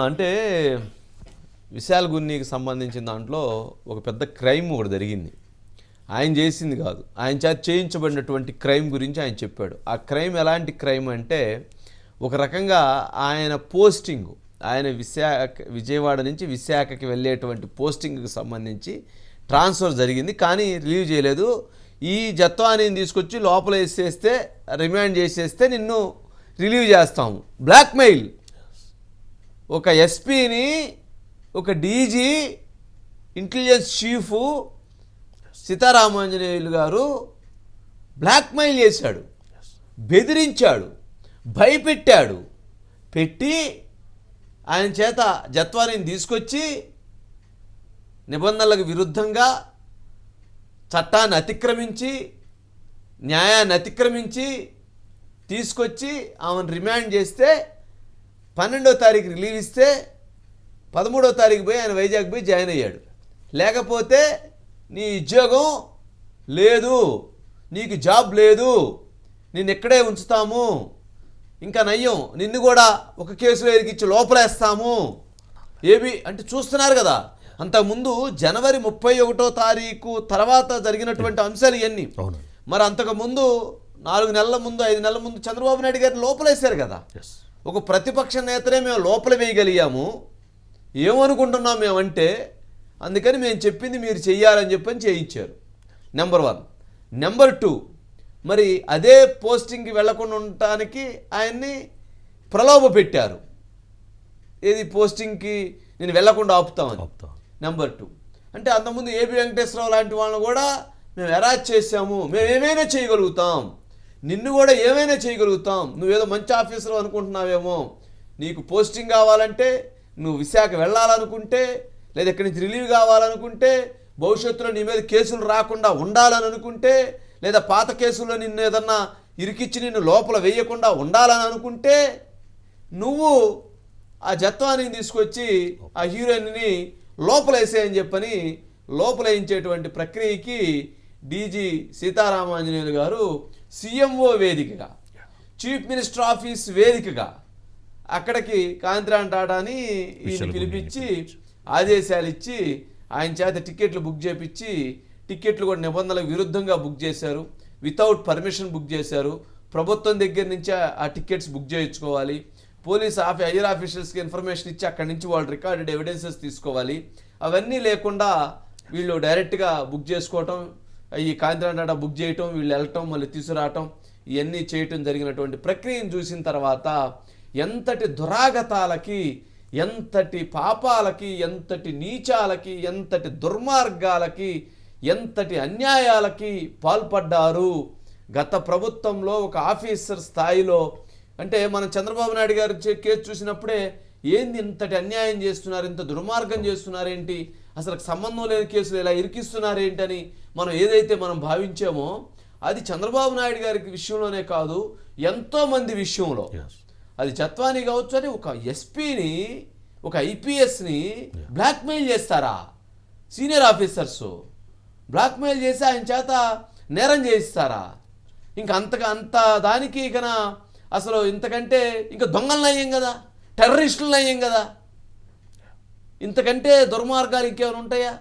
అంటే విశాల్ గున్నీకి సంబంధించిన దాంట్లో ఒక పెద్ద క్రైమ్ ఒకటి జరిగింది. ఆయన చేసింది కాదు. ఆయన చేత చేయించబడినటువంటి క్రైమ్ గురించి ఆయన చెప్పాడు. ఆ క్రైమ్ ఎలాంటి క్రైమ్ అంటే ఒక రకంగా ఆయన పోస్టింగ్ ఆయన విశాఖ విజయవాడ నుంచి విశాఖకి వెళ్ళేటువంటి పోస్టింగ్కి సంబంధించి ట్రాన్స్ఫర్ జరిగింది. కానీ రిలీవ్ చేయలేదు. ఈ జత్వానీని తీసుకొచ్చి లోపల వేసేస్తే రిమాండ్ చేసేస్తే నిన్ను రిలీవ్ చేస్తాము. బ్లాక్మెయిల్. ఒక ఎస్పీని ఒక డీజీ ఇంటెలిజెన్స్ చీఫ్ సీతారామాంజనేయులు గారు బ్లాక్మెయిల్ చేశాడు బెదిరించాడు భయపెట్టాడు. పెట్టి ఆయన చేత జత్వానీని తీసుకొచ్చి నిబంధనలకు విరుద్ధంగా చట్టాన్ని అతిక్రమించి న్యాయాన్ని అతిక్రమించి తీసుకొచ్చి ఆమెను రిమాండ్ చేస్తే పన్నెండో తారీఖు రిలీవ్ ఇస్తే పదమూడో తారీఖు పోయి ఆయన వైజాగ్ పోయి జాయిన్ అయ్యాడు. లేకపోతే నీ ఉద్యోగం లేదు నీకు జాబ్ లేదు నిన్ను ఇక్కడే ఉంచుతాము ఇంకా నయ్యం నిన్ను కూడా ఒక కేసులో ఇరికిచ్చి లోపలేస్తాము. ఏవి అంటే చూస్తున్నారు కదా అంతకుముందు జనవరి ముప్పై ఒకటో తారీఖు తర్వాత జరిగినటువంటి అంశాలు ఇవన్నీ మరి అంతకు ముందు నాలుగు నెలల ముందు ఐదు నెలల ముందు చంద్రబాబు నాయుడు గారిని లోపలేశారు కదా. ఒక ప్రతిపక్ష నేతనే మేము లోపల వేయగలిగాము. ఏమనుకుంటున్నాం మేమంటే అందుకని మేము చెప్పింది మీరు చెయ్యాలని చెప్పని చేయించారు. నెంబర్ వన్ నెంబర్ టూ మరి అదే పోస్టింగ్కి వెళ్ళకుండా ఉండటానికి ఆయన్ని ప్రలోభ పెట్టారు. ఏది పోస్టింగ్కి నేను వెళ్ళకుండా ఆపుతామని. ఆపుతాం. నెంబర్ టూ అంటే అంతకుముందు ఏబి వెంకటేశ్వరరావు లాంటి వాళ్ళని కూడా మేము ఎరాజ్ చేసాము మేము ఏమైనా చేయగలుగుతాం? నిన్ను కూడా ఏమైనా చేయగలుగుతాం. నువ్వేదో మంచి ఆఫీసర్ అనుకుంటున్నావేమో. నీకు పోస్టింగ్ కావాలంటే నువ్వు విశాఖ వెళ్ళాలనుకుంటే లేదా ఇక్కడి నుంచి రిలీవ్ కావాలనుకుంటే భవిష్యత్తులో నీ మీద కేసులు రాకుండా ఉండాలని అనుకుంటే లేదా పాత కేసుల్లో నిన్ను ఏదన్నా ఇరికిచ్చి నిన్ను లోపల వేయకుండా ఉండాలని అనుకుంటే నువ్వు ఆ జత్వాన్ని తీసుకొచ్చి ఆ హీరోయిన్ని లోపలేసేయని చెప్పని లోపలేయించేటువంటి ప్రక్రియకి డీజీ సీతారామాంజనేయులు గారు సీఎంఓ వేదికగా చీఫ్ మినిస్టర్ ఆఫీస్ వేదికగా అక్కడికి కాంతిరాన్ టాటాని ఈయన పిలిపించి ఆదేశాలు ఇచ్చి ఆయన చేత టికెట్లు బుక్ చేపించి టికెట్లు కూడా నిబంధనలకు విరుద్ధంగా బుక్ చేశారు. వితౌట్ పర్మిషన్ బుక్ చేశారు. ప్రభుత్వం దగ్గర నుంచి ఆ- ఆ టికెట్స్ బుక్ చేయించుకోవాలి. పోలీస్ ఆఫీ హైయర్ ఆఫీషియల్స్కి ఇన్ఫర్మేషన్ ఇచ్చి అక్కడి నుంచి వాళ్ళు రికార్డెడ్ ఎవిడెన్సెస్ తీసుకోవాలి. అవన్నీ లేకుండా వీళ్ళు డైరెక్ట్గా బుక్ చేసుకోవటం ఈ కాంతిరాన్ టాటా బుక్ చేయటం వీళ్ళు వెళ్ళటం మళ్ళీ తీసుకురావటం ఇవన్నీ చేయటం జరిగినటువంటి ప్రక్రియను చూసిన తర్వాత ఎంతటి దురాగతాలకి ఎంతటి పాపాలకి ఎంతటి నీచాలకి ఎంతటి దుర్మార్గాలకి ఎంతటి అన్యాయాలకి పాల్పడ్డారు. గత ప్రభుత్వంలో ఒక ఆఫీసర్ స్థాయిలో అంటే మన చంద్రబాబు నాయుడు గారు కేసు చూసినప్పుడే ఏంది ఇంతటి అన్యాయం చేస్తున్నారు ఇంత దుర్మార్గం చేస్తున్నారేంటి? అసలు సంబంధం లేని కేసులు ఇలా ఇరికిస్తున్నారేంటని మనం ఏదైతే మనం భావించామో అది చంద్రబాబు నాయుడు గారికి విషయంలోనే కాదు ఎంతో మంది విషయంలో. అది చత్వాని కావచ్చు అని ఒక ఎస్పీని ఒక ఐపీఎస్ని బ్లాక్మెయిల్ చేస్తారా? Senior officers. బ్లాక్మెయిల్ చేసి ఆయన చేత నేరం చేయిస్తారా? ఇంకా అంతగా అంత దానికి ఇక అసలు ఇంతకంటే ఇంకా దొంగలను అయ్యాం కదా. టెర్రరిస్టులను అయ్యాం కదా. ఇంతకంటే దుర్మార్గాలు ఇంకేమైనా ఉంటాయా?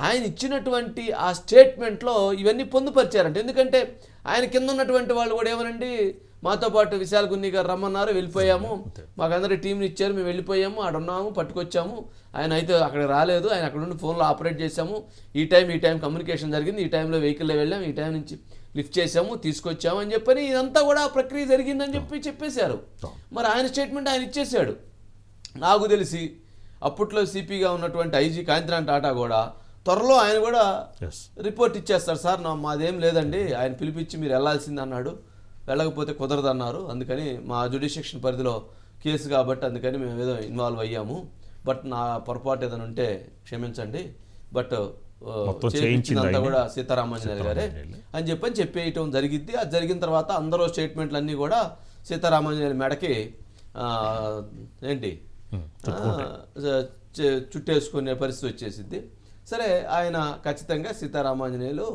ఆయన ఇచ్చినటువంటి ఆ స్టేట్మెంట్లో ఇవన్నీ పొందుపరిచారంట. ఎందుకంటే ఆయన కింద ఉన్నటువంటి వాళ్ళు కూడా ఏమనండి? మాతో పాటు విశాల్ గున్ని గారు రమ్మన్నారు వెళ్ళిపోయాము. మాకందరూ టీంని ఇచ్చారు మేము వెళ్ళిపోయాము ఆడ ఉన్నాము పట్టుకొచ్చాము. ఆయన అయితే అక్కడ రాలేదు ఆయన అక్కడ నుండి ఫోన్లో ఆపరేట్ చేశాము. ఈ టైం ఈ టైం కమ్యూనికేషన్ జరిగింది ఈ టైంలో వెహికల్లో వెళ్ళాం ఈ టైం నుంచి లిఫ్ట్ చేసాము తీసుకొచ్చాము అని చెప్పని ఇదంతా కూడా ఆ ప్రక్రియ జరిగిందని చెప్పి చెప్పేశారు. మరి ఆయన స్టేట్మెంట్ ఆయన ఇచ్చేశాడు. నాకు తెలిసి అప్పట్లో సిపిగా ఉన్నటువంటి ఐజీ కాంతిరాన్ టాటా కూడా త్వరలో ఆయన కూడా రిపోర్ట్ ఇచ్చేస్తారు. సార్ మాదేం లేదండి. ఆయన పిలిపించి మీరు వెళ్ళాల్సింది అన్నాడు. వెళ్ళకపోతే కుదరదు అన్నారు అందుకని మా జ్యుడిషియక్షన్ పరిధిలో కేసు కాబట్టి అందుకని మేము ఏదో ఇన్వాల్వ్ అయ్యాము. బట్ నా పొరపాటు ఏదైనా ఉంటే క్షమించండి. బట్ చేయించిందంతా చేయించింది కూడా సీతారామాంజనేయులు గారే. అని చెప్పని చెప్పేయటం జరిగిద్ది. అది జరిగిన తర్వాత అందరూ స్టేట్మెంట్లు అన్నీ కూడా సీతారామాంజనేయుల మెడకి ఏంటి? చుట్టేసుకునే పరిస్థితి వచ్చేసింది సరే ఆయన ఖచ్చితంగా సీతారామాంజనేయులు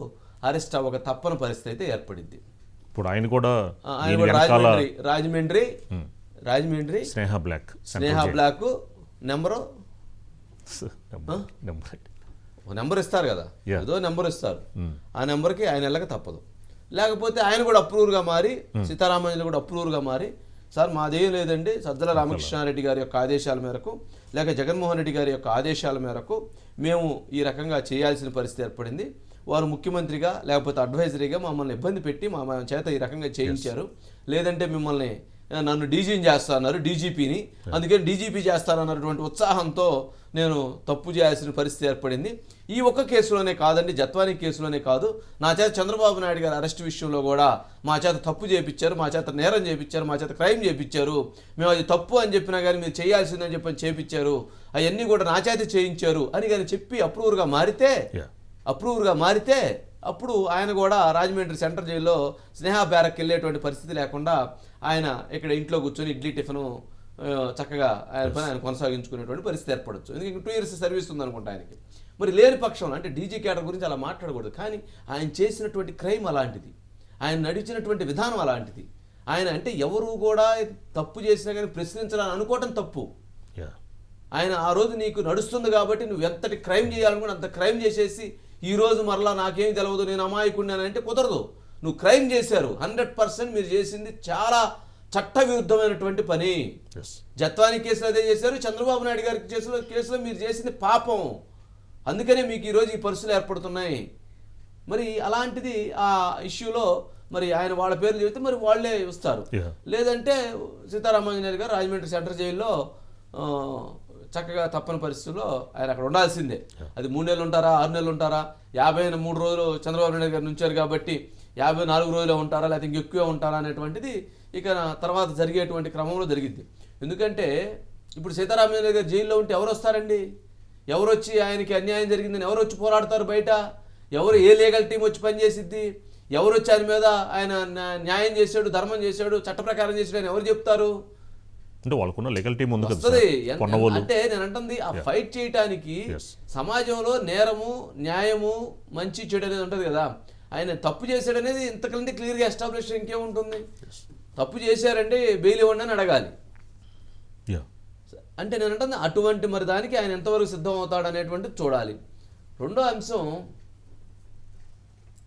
అరెస్ట్ అవ్వక తప్పని పరిస్థితి అయితే ఏర్పడింది ఇప్పుడు ఆయన కూడా Rajahmundry Rajahmundry Rajahmundry Sneha block Sneha block number? Number. ఒక నెంబర్ ఇస్తారు కదా. ఏదో నెంబర్ ఇస్తారు. Mm. ఆ నెంబర్కి ఆయన వెళ్ళక తప్పదు. లేకపోతే ఆయన కూడా అప్రూవర్గా మారి సీతారామయ్యలు కూడా అప్రూవర్గా మారి సార్ మాదేం లేదండి. సజ్జల రామకృష్ణారెడ్డి గారి యొక్క ఆదేశాల మేరకు లేక జగన్మోహన్ రెడ్డి గారి యొక్క ఆదేశాల మేరకు మేము ఈ రకంగా చేయాల్సిన పరిస్థితి ఏర్పడింది. వారు ముఖ్యమంత్రిగా లేకపోతే అడ్వైజరీగా మమ్మల్ని ఇబ్బంది పెట్టి మా చేత ఈ రకంగా చేయించారు. లేదంటే మిమ్మల్ని నన్ను డీజీని చేస్తాన్నారు డీజీపీని. అందుకని డీజీపీ చేస్తానన్నటువంటి ఉత్సాహంతో నేను తప్పు చేయాల్సిన పరిస్థితి ఏర్పడింది. ఈ ఒక్క కేసులోనే కాదండి జత్వానీ కేసులోనే కాదు. నా చేత చంద్రబాబు నాయుడు గారి అరెస్ట్ విషయంలో కూడా మా చేత తప్పు చేపించారు మా చేత నేరం చేపించారు మా చేత క్రైమ్ చేపించారు. మేము అది తప్పు అని చెప్పినా కానీ మీరు చేయాల్సిందని చెప్పని చేపించారు. అవన్నీ కూడా నా చేత చేయించారు అని కానీ చెప్పి అప్రూవర్గా మారితే అప్రూవర్గా మారితే అప్పుడు ఆయన కూడా రాజమండ్రి సెంట్రల్ జైల్లో స్నేహ బ్యారక్ వెళ్ళేటువంటి పరిస్థితి లేకుండా ఆయన ఇక్కడ ఇంట్లో కూర్చొని ఇడ్లీ టిఫిన్ చక్కగా ఆయన పని ఆయన కొనసాగించుకునేటువంటి పరిస్థితి ఏర్పడచ్చు. ఎందుకంటే టూ ఇయర్స్ సర్వీస్ ఉందనుకుంటా ఆయనకి. మరి లేని పక్షంలో అంటే డీజీ క్యాడర్ గురించి అలా మాట్లాడకూడదు. కానీ ఆయన చేసినటువంటి క్రైమ్ అలాంటిది. ఆయన నడిచినటువంటి విధానం అలాంటిది. ఆయన అంటే ఎవరు కూడా తప్పు చేసినా కానీ ప్రశ్నించాలని అనుకోవటం తప్పు. ఆయన ఆ రోజు నీకు నడుస్తుంది కాబట్టి నువ్వు ఎంతటి క్రైమ్ చేయాలనుకుని అంత క్రైమ్ చేసేసి ఈ రోజు మరలా నాకేం తెలియదు నేను అమాయకుడిని అంటే కుదరదు. నువ్వు క్రైమ్ చేశారు. హండ్రెడ్ పర్సెంట్ మీరు చేసింది చాలా చట్టవిరుద్ధమైనటువంటి పని. జత్వాని కేసులో అదే చేశారు చంద్రబాబు నాయుడు గారి కేసులో కేసులో మీరు చేసింది పాపం. అందుకనే మీకు ఈరోజు ఈ పరిస్థితులు ఏర్పడుతున్నాయి. మరి అలాంటిది ఆ ఇష్యూలో మరి ఆయన వాళ్ళ పేర్లు చెబితే మరి వాళ్ళే వస్తారు. Yeah. లేదంటే సీతారామాంజనేయులు గారు రాజమండ్రి సెంట్రల్ జైల్లో చక్కగా తప్పని పరిస్థితుల్లో ఆయన అక్కడ ఉండాల్సిందే. అది మూడు నెలలు ఉంటారా ఆరు నెలలు ఉంటారా? యాభై మూడు రోజులు చంద్రబాబు నాయుడు గారు నుంచారు కాబట్టి యాభై నాలుగు రోజులు ఉంటారా లేకపోతే ఇంకెక్కువే ఉంటారా అనేటువంటిది ఇక తర్వాత జరిగేటువంటి క్రమంలో జరిగింది ఎందుకంటే ఇప్పుడు సీతారామయ్య గారు జైల్లో ఉంటే ఎవరు వస్తారండి? ఎవరు వచ్చి ఆయనకి అన్యాయం జరిగిందని ఎవరు వచ్చి పోరాడతారు బయట? ఎవరు ఏ లీగల్ టీం వచ్చి పనిచేసిద్ది ఎవరు వచ్చి ఆయన మీద ఆయన న్యా- న్యాయం చేశాడు ధర్మం చేశాడు చట్ట ప్రకారం చేశాడు అని ఎవరు చెప్తారు? అంటే వాళ్ళకున్న లీగల్ టీం ఉంది అంటే నేను అంటుంది ఆ ఫైట్ చేయటానికి. సమాజంలో నేరము న్యాయము మంచి చెడు అనేది ఉంటుంది కదా. ఆయన తప్పు చేశాడు అనేది ఇంతకంటే క్లియర్గా ఎస్టాబ్లిష్ ఇంకేముంటుంది? తప్పు చేశారంటే బెయిల్ ఇవ్వండి అని అడగాలి. అంటే నేను అంటుంది అటువంటి మరి దానికి ఆయన ఎంతవరకు సిద్ధం అవుతాడు అనేటువంటిది చూడాలి. రెండో అంశం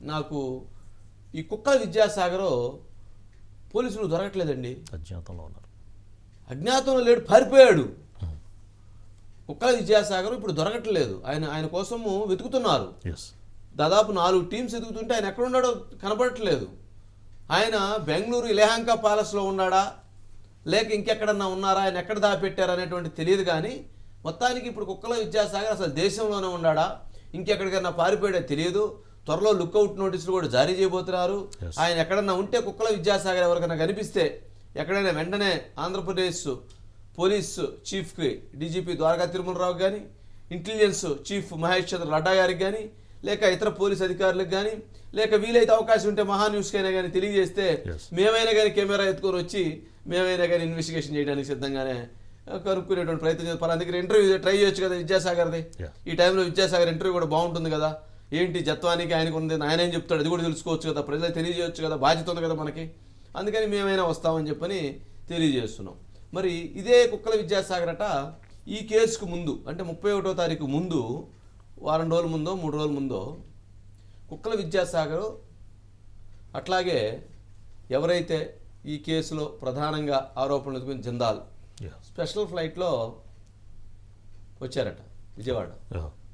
నాకు ఈ కుక్కల విద్యాసాగర్ పోలీసులు దొరకట్లేదండి. అజ్ఞాతంలో ఉన్నారు. అజ్ఞాతంలో లేడు పారిపోయాడు. కుక్కల విద్యాసాగర్ ఇప్పుడు దొరకట్లేదు. ఆయన ఆయన కోసము వెతుకుతున్నారు. దాదాపు నాలుగు టీమ్స్ ఎదుగుతుంటే ఆయన ఎక్కడ ఉన్నాడో కనపడట్లేదు. ఆయన బెంగళూరు ఇలహాంక ప్యాలెస్లో ఉన్నాడా? లేక ఇంకెక్కడన్నా ఉన్నారా? ఆయన ఎక్కడ దాపెట్టారు అనేటువంటి తెలియదు కానీ మొత్తానికి ఇప్పుడు కుక్కల విద్యాసాగర్ అసలు దేశంలోనే ఉన్నాడా? ఇంకెక్కడికైనా పారిపోయాడో తెలియదు. త్వరలో లుక్అవుట్ నోటీసులు కూడా జారీ చేయబోతున్నారు. ఆయన ఎక్కడన్నా ఉంటే కుక్కల విద్యాసాగర్ ఎవరికైనా కనిపిస్తే ఎక్కడైనా వెంటనే ఆంధ్రప్రదేశ్ పోలీస్ చీఫ్కి డీజీపీ ద్వారకా తిరుమలరావు కానీ ఇంటెలిజెన్స్ చీఫ్ మహేష్ చంద్ర లడ్డా గారికి కానీ లేక ఇతర పోలీస్ అధికారులకు కానీ లేక వీలైతే అవకాశం ఉంటే మహా న్యూస్కైనా కానీ తెలియజేస్తే. మేమైనా కానీ కెమెరా ఎత్తుకొని వచ్చి మేమైనా కానీ ఇన్వెస్టిగేషన్ చేయడానికి సిద్ధంగానే కనుక్కునేటువంటి ప్రయత్నం చేస్తాం పలానా దగ్గర ఇంటర్వ్యూ ట్రై చేయొచ్చు కదా విద్యాసాగర్ది. ఈ టైంలో విద్యాసాగర్ ఇంటర్వ్యూ కూడా బాగుంటుంది కదా. ఏంటి జత్వానికి ఆయనకు ఉంది ఆయన ఏం చెప్తాడు అది కూడా తెలుసుకోవచ్చు కదా. ప్రజలకు తెలియజేయచ్చు కదా. బాధ్యత ఉంది కదా మనకి. అందుకని మేమైనా వస్తామని చెప్పని తెలియజేస్తున్నాం. మరి ఇదే కుక్కల విద్యాసాగర్ అట ఈ కేసుకు ముందు అంటే ముప్పై ఒకటో తారీఖు ముందు వారం రోజుల ముందో మూడు రోజుల ముందో కుక్కల విద్యాసాగర్ అట్లాగే ఎవరైతే ఈ కేసులో ప్రధానంగా ఆరోపణలు ఎదుర్కొని జిందాల్ స్పెషల్ ఫ్లైట్లో వచ్చారట విజయవాడ.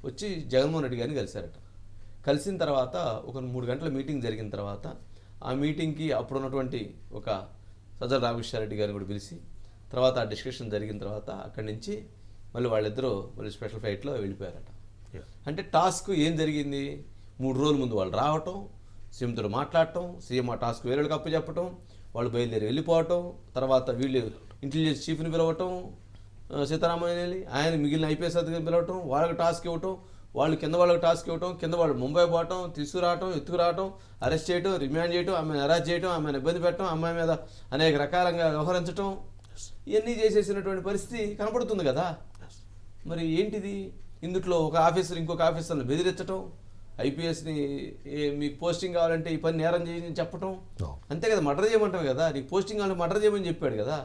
వచ్చి జగన్మోహన్ రెడ్డి గారిని కలిశారట. కలిసిన తర్వాత ఒక మూడు గంటల మీటింగ్ జరిగిన తర్వాత ఆ మీటింగ్కి అప్పుడున్నటువంటి ఒక సజ్జల రామకృష్ణారెడ్డి గారిని కూడా పిలిచి తర్వాత ఆ డిస్కషన్ జరిగిన తర్వాత అక్కడి నుంచి మళ్ళీ వాళ్ళిద్దరూ మళ్ళీ స్పెషల్ ఫ్లైట్లో వెళ్ళిపోయారట. అంటే టాస్క్ ఏం జరిగింది? మూడు రోజుల ముందు వాళ్ళు రావటం సీఎంతో మాట్లాడటం సీఎం ఆ టాస్క్ వేరే వాళ్ళకి అప్పచెప్పటం వాళ్ళు బయలుదేరి వెళ్ళిపోవటం తర్వాత వీళ్ళు ఇంటెలిజెన్స్ చీఫ్ని పిలవటం ఆ, సీతారామయ్యని ఆయన మిగిలిన ఐపీఎస్ అధికారిని పిలవటం వాళ్ళకి టాస్క్ ఇవ్వటం వాళ్ళు కింద వాళ్ళకి టాస్క్ ఇవ్వటం కింద వాళ్ళు ముంబై పోవటం తీసుకురావటం ఎత్తుకురావటం అరెస్ట్ చేయటం రిమాండ్ చేయటం ఆమెను అరెస్ట్ చేయటం ఆమెను ఇబ్బంది పెట్టడం అమ్మాయి మీద అనేక రకాలంగా వ్యవహరించటం ఇవన్నీ చేసేసినటువంటి పరిస్థితి కనపడుతుంది కదా. మరి ఏంటిది? ఇందుట్లో ఒక ఆఫీసర్ ఇంకొక ఆఫీసర్ని బెదిరించటం ఐపీఎస్ని మీకు పోస్టింగ్ కావాలంటే ఈ పని నేరం చేయని చెప్పటం. అంతే కదా మర్డర్ చేయమంటావు కదా నీకు పోస్టింగ్ కావాలంటే మర్డర్ చేయమని చెప్పాడు కదా.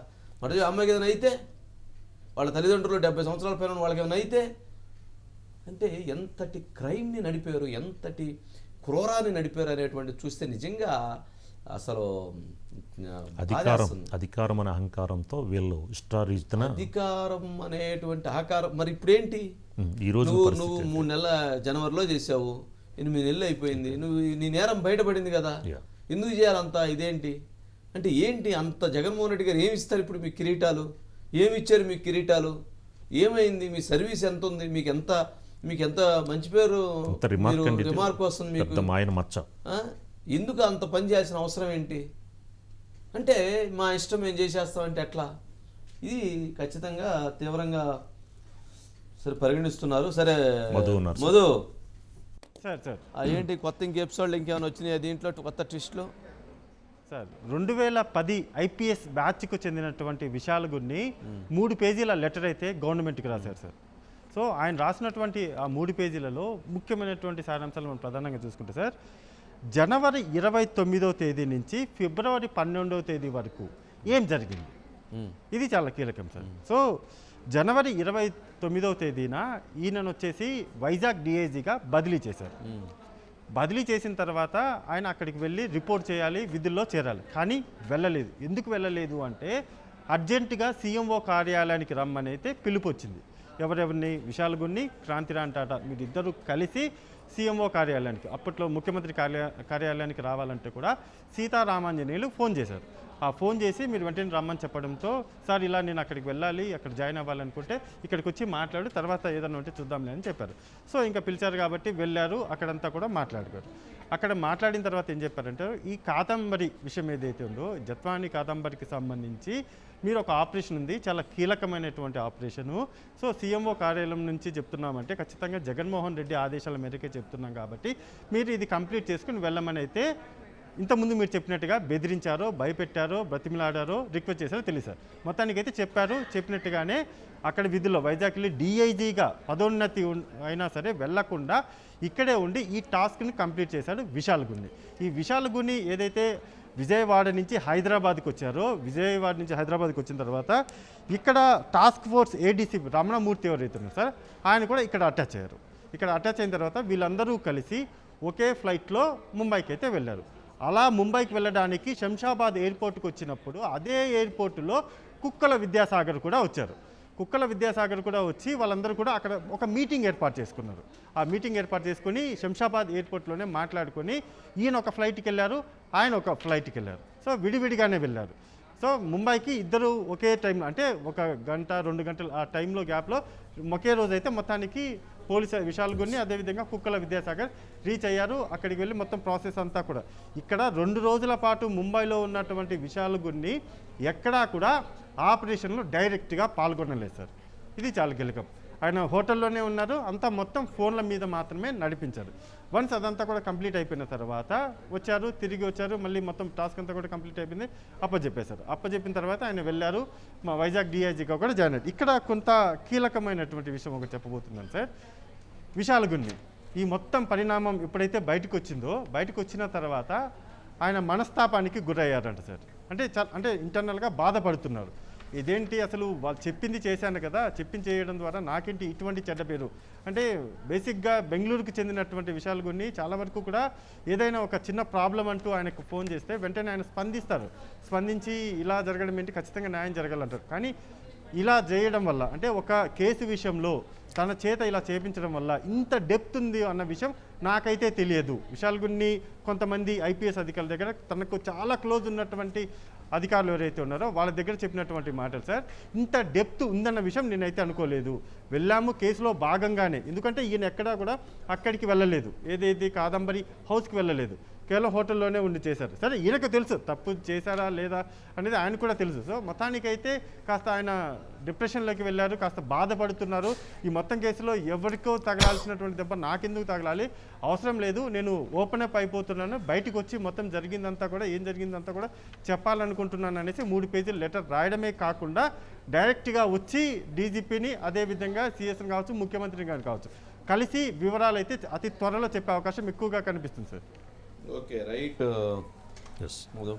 మర్డర్ చేయ అమ్మాయికి ఏదైనా అయితే వాళ్ళ తల్లిదండ్రులు డెబ్బై సంవత్సరాల పైన వాళ్ళకి ఏమైనా అయితే అంటే ఎంతటి క్రైమ్ని నడిపారు ఎంతటి క్రూరాన్ని నడిపారు అనేటువంటి చూస్తే నిజంగా అసలు అధికారం. అధికారం అనే అహంకారంతో వీళ్ళు ఇష్టారీతన అధికారం అనేటువంటి ఆకారం మరి ఇప్పుడేంటి? ఈ రోజు నువ్వు పరిస్థితి నువ్వు మూడు నెలల జనవరిలో చేసావు ఎనిమిది నెలలు అయిపోయింది. నువ్వు నీ నేరం బయటపడింది కదా. ఎందుకు చేయాలంత ఇదేంటి? అంటే ఏంటి అంత జగన్మోహన్ రెడ్డి గారు ఏమి ఇస్తారు ఇప్పుడు మీ కిరీటాలు? ఏమి ఇచ్చారు మీ కిరీటాలు? ఏమైంది? మీ సర్వీస్ ఎంత ఉంది మీకు ఎంత మీకు ఎంత మంచి పేరు? రిమార్క్ వస్తుంది మీకు. మచ్చ? ఎందుకు అంత పని చేయాల్సిన అవసరం ఏంటి? అంటే మా ఇష్టం మేము చేసేస్తామంటే ఎట్లా? ఇది ఖచ్చితంగా తీవ్రంగా సరే పరిగణిస్తున్నారు. సరే మధు. Madhu sir sir. ఏంటి కొత్త ఇంక ఎపిసోడ్లు ఇంకేమైనా వచ్చినాయి దీంట్లో కొత్త ట్విస్ట్లు? సార్ రెండు వేల పది ఐపీఎస్ బ్యాచ్కు చెందినటువంటి విశాల్ గురిని మూడు పేజీల లెటర్ అయితే గవర్నమెంట్కి రాశారు సార్. సో ఆయన రాసినటువంటి ఆ మూడు పేజీలలో ముఖ్యమైనటువంటి సారాంశాలు మనం ప్రధానంగా చూసుకుంటే సార్ జనవరి ఇరవై తొమ్మిదవ తేదీ నుంచి ఫిబ్రవరి పన్నెండవ తేదీ వరకు ఏం జరిగింది? ఇది చాలా కీలకం సార్. సో జనవరి ఇరవై తొమ్మిదవ తేదీన ఈయనను వచ్చేసి వైజాగ్ డిఐజీగా బదిలీ చేశారు. బదిలీ చేసిన తర్వాత ఆయన అక్కడికి వెళ్ళి రిపోర్ట్ చేయాలి విధుల్లో చేరాలి. కానీ వెళ్ళలేదు. ఎందుకు వెళ్ళలేదు అంటే అర్జెంటుగా సీఎంఓ కార్యాలయానికి రమ్మని అయితే పిలుపు వచ్చింది ఎవరెవరిని విశాల్ గున్ని క్రాంతిరాన్ టాటా మీరిద్దరూ కలిసి సీఎంఓ కార్యాలయానికి అప్పట్లో ముఖ్యమంత్రి కార్య కార్యాలయానికి రావాలంటే కూడా సీతారామాంజనేయులు ఫోన్ చేశారు. ఫోన్ చేసి మీరు వెంటనే రమ్మని చెప్పడంతో సార్ ఇలా నేను అక్కడికి వెళ్ళాలి అక్కడ జాయిన్ అవ్వాలనుకుంటే ఇక్కడికి వచ్చి మాట్లాడు తర్వాత ఏదైనా ఉంటే చూద్దాంలే అని చెప్పారు. సో ఇంకా పిలిచారు కాబట్టి వెళ్ళారు అక్కడంతా కూడా మాట్లాడుకోరు అక్కడ మాట్లాడిన తర్వాత ఏం చెప్పారంటే ఈ కాదంబరి విషయం ఏదైతే ఉందో జత్వాణి కాదంబరికి సంబంధించి మీరు ఒక ఆపరేషన్ ఉంది చాలా కీలకమైనటువంటి ఆపరేషను. సో సీఎంఓ కార్యాలయం నుంచి చెప్తున్నామంటే ఖచ్చితంగా జగన్మోహన్ రెడ్డి ఆదేశాల మేరకే చెప్తున్నాం కాబట్టి మీరు ఇది కంప్లీట్ చేసుకుని వెళ్ళమని అయితే ఇంతకుముందు మీరు చెప్పినట్టుగా బెదిరించారో భయపెట్టారో బ్రతిమిలాడారో రిక్వెస్ట్ చేశారో తెలియదు సార్. మొత్తానికి అయితే చెప్పారు చెప్పినట్టుగానే అక్కడ విధుల్లో వైజాగ్లో డిఐజీగా పదోన్నతి అయినా సరే వెళ్ళకుండా ఇక్కడే ఉండి ఈ టాస్క్ని కంప్లీట్ చేశాడు విశాల్ గుని ఈ విశాల్ గుని ఏదైతే విజయవాడ నుంచి హైదరాబాద్కి వచ్చారో విజయవాడ నుంచి హైదరాబాద్కి వచ్చిన తర్వాత ఇక్కడ టాస్క్ ఫోర్స్ ఏడీసీ రమణమూర్తి ఎవరైతే సార్ ఆయన కూడా ఇక్కడ అటాచ్ అయ్యారు. ఇక్కడ అటాచ్ అయిన తర్వాత వీళ్ళందరూ కలిసి ఒకే ఫ్లైట్లో ముంబైకి అయితే వెళ్ళారు. అలా ముంబైకి వెళ్ళడానికి శంషాబాద్ ఎయిర్పోర్ట్కి వచ్చినప్పుడు అదే ఎయిర్పోర్టులో కుక్కల విద్యాసాగర్ కూడా వచ్చారు. కుక్కల విద్యాసాగర్ కూడా వచ్చి వాళ్ళందరూ కూడా అక్కడ ఒక మీటింగ్ ఏర్పాటు చేసుకున్నారు. ఆ మీటింగ్ ఏర్పాటు చేసుకుని శంషాబాద్ ఎయిర్పోర్ట్లోనే మాట్లాడుకొని ఈయన ఒక ఫ్లైట్కి వెళ్ళారు ఆయన ఒక ఫ్లైట్కి వెళ్ళారు. సో విడివిడిగానే వెళ్ళారు. సో ముంబైకి ఇద్దరు ఒకే టైంలో అంటే ఒక గంట రెండు గంటలు ఆ టైంలో గ్యాప్లో ఒకే రోజు అయితే మొత్తానికి పోలీసు విశాల్ గురిని అదేవిధంగా కుక్కల విద్యాసాగర్ రీచ్ అయ్యారు. అక్కడికి వెళ్ళి మొత్తం ప్రాసెస్ అంతా కూడా. ఇక్కడ రెండు రోజుల పాటు ముంబైలో ఉన్నటువంటి విశాల్ గురిని ఎక్కడా కూడా ఆపరేషన్లో డైరెక్ట్గా పాల్గొనలేదు సార్. ఇది చాలా కీలకం. ఆయన హోటల్లోనే ఉన్నారు అంతా మొత్తం ఫోన్ల మీద మాత్రమే నడిపించారు. వన్స్ అదంతా కూడా కంప్లీట్ అయిపోయిన తర్వాత వచ్చారు తిరిగి వచ్చారు. మళ్ళీ మొత్తం టాస్క్ అంతా కూడా కంప్లీట్ అయిపోయింది. అప్పచెప్పేశారు. అప్పచెప్పిన తర్వాత ఆయన వెళ్ళారు. మా వైజాగ్ డిఐజీగా కూడా జాయిన్ అయ్యారు. ఇక్కడ కొంత కీలకమైనటువంటి విషయం ఒకటి చెప్పబోతున్నాను సార్. విశాల్ గున్ని ఈ మొత్తం పరిణామం ఎప్పుడైతే బయటకు వచ్చిందో బయటకు వచ్చిన తర్వాత ఆయన మనస్తాపానికి గురయ్యారంట సార్. అంటే అంటే ఇంటర్నల్గా బాధపడుతున్నారు. ఇదేంటి అసలు వాళ్ళు చెప్పింది చేశాను కదా చెప్పింది చేయడం ద్వారా నాకేంటి ఇటువంటి చెడ్డ పేరు? అంటే బేసిక్గా బెంగళూరుకు చెందినటువంటి విషయాలు కొన్ని చాలా వరకు కూడా ఏదైనా ఒక చిన్న ప్రాబ్లం అంటూ ఆయనకు ఫోన్ చేస్తే వెంటనే ఆయన స్పందిస్తారు. స్పందించి ఇలా జరగడం ఏంటి? ఖచ్చితంగా న్యాయం జరగాలంటారు. కానీ ఇలా చేయడం వల్ల అంటే ఒక కేసు విషయంలో తన చేత ఇలా చేపించడం వల్ల ఇంత డెప్త్ ఉంది అన్న విషయం నాకైతే తెలియదు. విశాల్ గున్ని కొంతమంది ఐపీఎస్ అధికారుల దగ్గర తనకు చాలా క్లోజ్ ఉన్నటువంటి అధికారులు ఎవరైతే ఉన్నారో వాళ్ళ దగ్గర చెప్పినటువంటి మాటలు సార్ ఇంత డెప్త్ ఉందన్న విషయం నేనైతే అనుకోలేదు. వెళ్ళాము కేసులో భాగంగానే. ఎందుకంటే ఈయన ఎక్కడా కూడా అక్కడికి వెళ్ళలేదు. ఏదేది కాదంబరి హౌస్కి వెళ్ళలేదు. కేవలం హోటల్లోనే ఉండి చేశారు. సరే ఈయనకు తెలుసు తప్పు చేశారా లేదా అనేది ఆయన కూడా తెలుసు. సో మొత్తానికైతే కాస్త ఆయన డిప్రెషన్లోకి వెళ్ళారు కాస్త బాధపడుతున్నారు. ఈ మొత్తం కేసులో ఎవరికో తగలాల్సినటువంటి దెబ్బ నాకెందుకు తగలాలి? అవసరం లేదు నేను ఓపెన్ అప్ అయిపోతున్నాను బయటకు వచ్చి మొత్తం జరిగిందంతా కూడా ఏం జరిగిందంతా కూడా చెప్పాలనుకుంటున్నాను అనేసి మూడు పేజీలు లెటర్ రాయడమే కాకుండా డైరెక్ట్గా వచ్చి డీజీపీని అదేవిధంగా సీఎస్ని కావచ్చు ముఖ్యమంత్రిని కానీ కావచ్చు కలిసి వివరాలు అయితే అతి త్వరలో చెప్పే అవకాశం ఎక్కువగా కనిపిస్తుంది sir. Okay, right. Uh, yes, Mudo.